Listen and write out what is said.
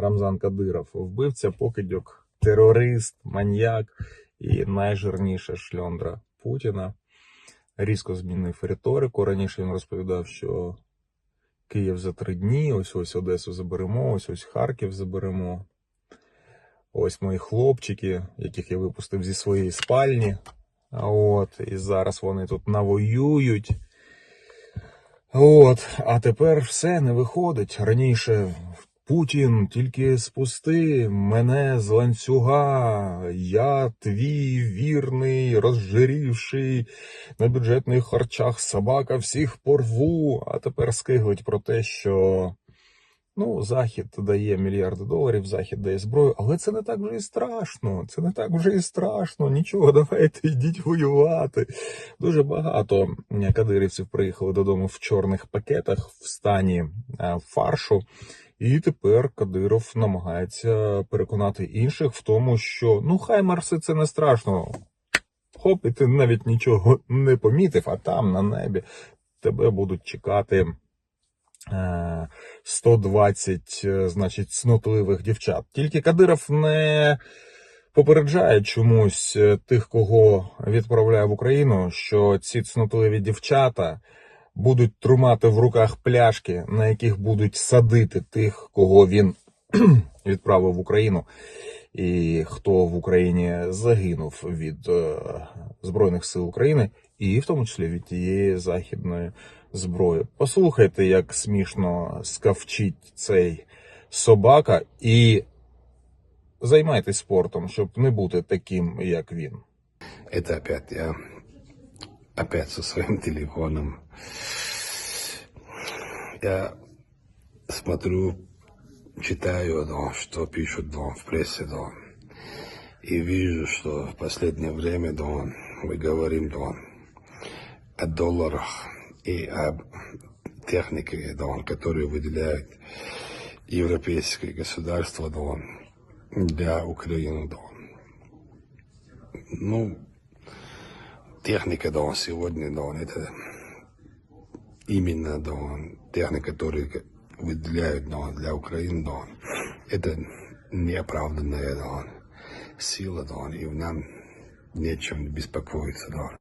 Рамзан Кадиров, вбивця, покидьок, терорист, маньяк і найжирніша шльондра Путіна. Різко змінив риторику. Раніше він розповідав, що Київ за три дні, ось ось Одесу заберемо, ось ось Харків заберемо. Ось мої хлопчики, яких я випустив зі своєї спальні. От, і зараз вони тут навоюють. От, а тепер все не виходить. Раніше Путін тільки спусти мене з ланцюга. Я твій вірний, розжирівший на бюджетних харчах собака всіх порву. А тепер скиглить про те, що ну, Захід дає мільярди доларів, Захід дає зброю, але це не так вже і страшно. Це не так вже і страшно. Нічого, давайте йдіть воювати. Дуже багато кадирівців приїхали додому в чорних пакетах в стані е, фаршу. І тепер Кадиров намагається переконати інших в тому, що ну хай Марси це не страшно. Хоп, і ти навіть нічого не помітив, а там на небі тебе будуть чекати е, 120, е, значить, снотливих дівчат. Тільки Кадиров не попереджає чомусь е, тих, кого відправляє в Україну, що ці цнотливі дівчата будуть тримати в руках пляшки, на яких будуть садити тих, кого він відправив в Україну, і хто в Україні загинув від е, Збройних сил України, і в тому числі від тієї західної зброї. Послухайте, як смішно скавчить цей собака, і займайтесь спортом, щоб не бути таким, як він. Это опять я. Опять со своим телефоном. Я смотрю, читаю, да, что пишут да, в прессе, да, и вижу, что в последнее время, да, мы говорим, да, о долларах и об технике, да, которую выделяют европейские государства, да, для Украины, да. Ну, техника, да, сегодня, да, это именно, да, техника, которую выделяют, да, для Украины, да, это неоправданная, да, сила, да, и нам нечем беспокоиться, да.